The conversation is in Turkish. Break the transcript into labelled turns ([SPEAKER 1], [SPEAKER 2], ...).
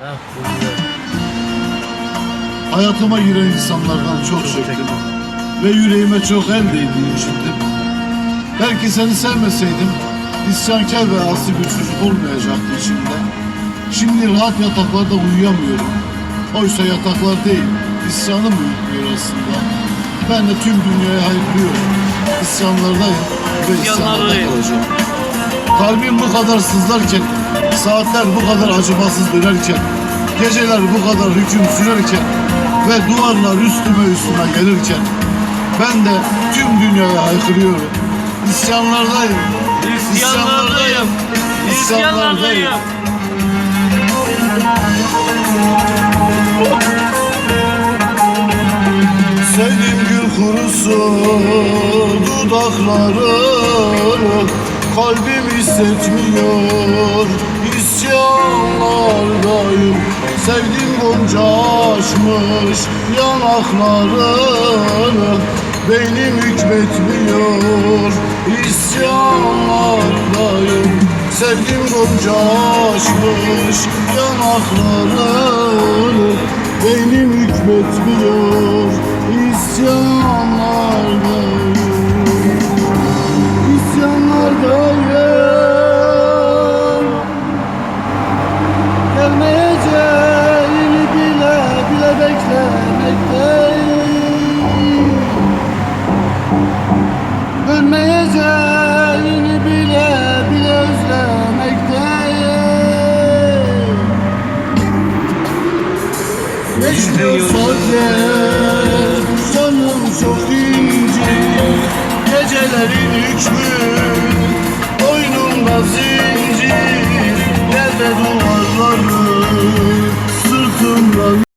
[SPEAKER 1] Güzel.
[SPEAKER 2] Hayatıma giren insanlardan çok çektim. Ve yüreğime çok el değdiğini düşündüm. Belki seni sevmeseydim isyankar ve asi bir çocuk olmayacaktı içimde. Şimdi rahat yataklarda uyuyamıyorum. Oysa yataklar değil, isyanım uyutmuyor aslında. Ben de tüm dünyaya haykırıyorum. İsyanlardayım ve isyanlarda kalacağım. Kalbim bu kadar sızlarken, saatler bu kadar acımasız dönerken, geceler bu kadar hüküm sürerken ve duvarlar üstüme üstüme gelirken ben de tüm dünyaya haykırıyorum. İsyanlardayım.
[SPEAKER 1] İsyanlardayım. İsyanlardayım.
[SPEAKER 2] Sevdim gül kurusu dudaklarını Kalbim hissetmiyor isyanlardayım. Sevdim gonca açmış yanaklarını Beynim hükmetmiyor isyanlardayım. Sevdim gonca açmış yanaklarını Beynim hükmetmiyor isyanlardayım Geliyor sadece Canım çok ince. Gecelerin hükmü Boynumda zincir. Nerede duvarları Sırtımdan